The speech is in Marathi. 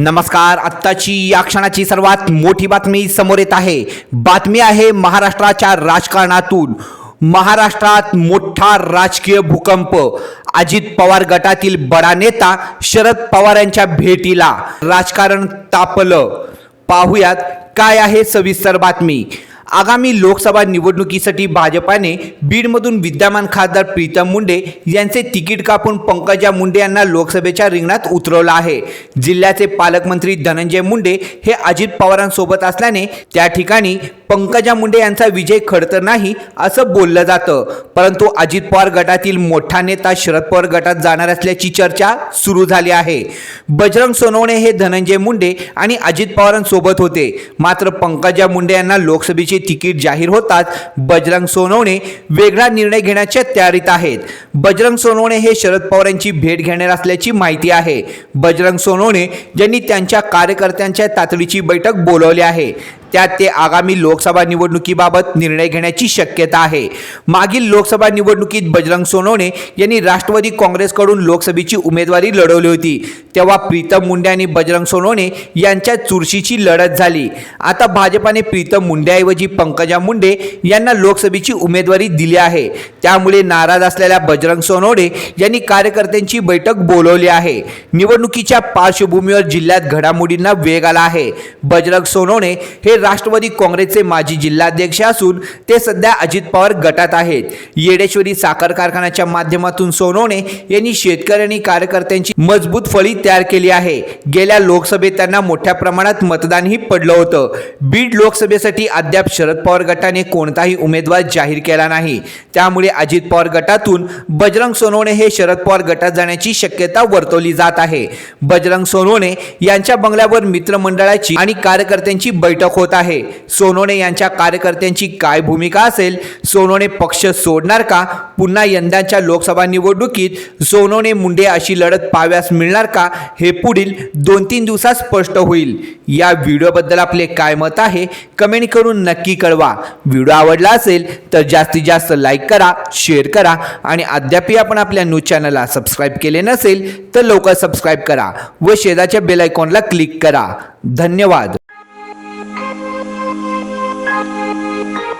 नमस्कार आत्ताची या क्षणाची सर्वात मोठी बातमी समोर येत आहे. बातमी आहे महाराष्ट्राच्या राजकारणातून. महाराष्ट्रात मोठा राजकीय भूकंप. अजित पवार गटातील बडा नेता शरद पवार यांच्या भेटीला. राजकारण तापलं. पाहुयात काय आहे सविस्तर बातमी. आगामी लोकसभा निवडणुकीसाठी भाजपाने बीडमधून विद्यमान खासदार प्रीतम मुंडे यांचे तिकीट कापून पंकजा मुंडे यांना लोकसभेच्या रिंगणात उतरवलं आहे. जिल्ह्याचे पालकमंत्री धनंजय मुंडे हे अजित पवारांसोबत असल्याने त्या ठिकाणी पंकजा मुंडे यांचा विजय खडतर नाही असं बोललं जातं. परंतु अजित पवार गटातील मोठा नेता शरद पवार गटात जाणार असल्याची चर्चा सुरू झाली आहे. बजरंग सोनवणे हे धनंजय मुंडे आणि अजित पवारांसोबत होते. मात्र पंकजा मुंडे यांना लोकसभेचे तिकीट जाहीर होताच बजरंग सोनवणे वेगळा निर्णय घेण्याच्या तयारीत आहेत. बजरंग सोनवणे हे शरद पवार यांची भेट घेणार असल्याची माहिती आहे. बजरंग सोनवणे यांनी त्यांच्या कार्यकर्त्यांच्या तातडीची बैठक बोलावली आहे. त्यात ते आगामी लोकसभा निवडणुकीबाबत निर्णय घेण्याची शक्यता आहे. मागील लोकसभा निवडणुकीत बजरंग सोनवणे यांनी राष्ट्रवादी काँग्रेसकडून लोकसभेची उमेदवारी लढवली होती. तेव्हा प्रीतम मुंडे आणि बजरंग सोनवणे यांच्या चुरशीची लढत झाली. आता भाजपाने प्रीतम मुंडेऐवजी पंकजा मुंडे यांना लोकसभेची उमेदवारी दिली आहे. त्यामुळे नाराज असलेल्या बजरंग सोनवणे यांनी कार्यकर्त्यांची बैठक बोलवली आहे. निवडणुकीच्या पार्श्वभूमीवर जिल्ह्यात घडामोडींना वेग आला आहे. बजरंग सोनवणे हे राष्ट्रवादी काँग्रेसचे माजी जिल्हाध्यक्ष असून ते सध्या अजित पवार गटात आहेत. येडेश्वरी साखर कारखान्याच्या माध्यमातून सोनवणे यांनी शेतकरी आणि कार्यकर्त्यांची मजबूत फळी तयार केली आहे. गेल्या लोकसभेत त्यांना मोठ्या प्रमाणात मतदानही पडलं होतं. बीड लोकसभेसाठी अद्याप शरद पवार गटाने कोणताही उमेदवार जाहीर केला नाही. त्यामुळे अजित पवार गटातून बजरंग सोनवणे हे शरद पवार गटात जाण्याची शक्यता वर्तवली जात आहे. बजरंग सोनवणे यांच्या बंगल्यावर मित्रमंडळाची आणि कार्यकर्त्यांची बैठक होत आहे. सोनोने यांच्या कार्यकर्त्यांची काय भूमिका असेल? सोनोने पक्ष सोडणार का? पुन्हा यंदाच्या लोकसभा निवडणुकीत सोनोने मुंडे अशी लढत पाहाव्यास मिळणार का? हे पुढील दोन तीन दिवसात स्पष्ट होईल. या व्हिडिओबद्दल आपले काय मत आहे? कमेंट करून नक्की कळवा. व्हिडिओ आवडला असेल तर जास्तीत जास्त लाईक करा शेअर करा आणि अद्यापही आपण आपल्या न्यूज चॅनलला सबस्क्राईब केले नसेल तर लवकर सबस्क्राईब करा व शेजारच्या बेल आयकॉनला क्लिक करा. धन्यवाद. Thank you.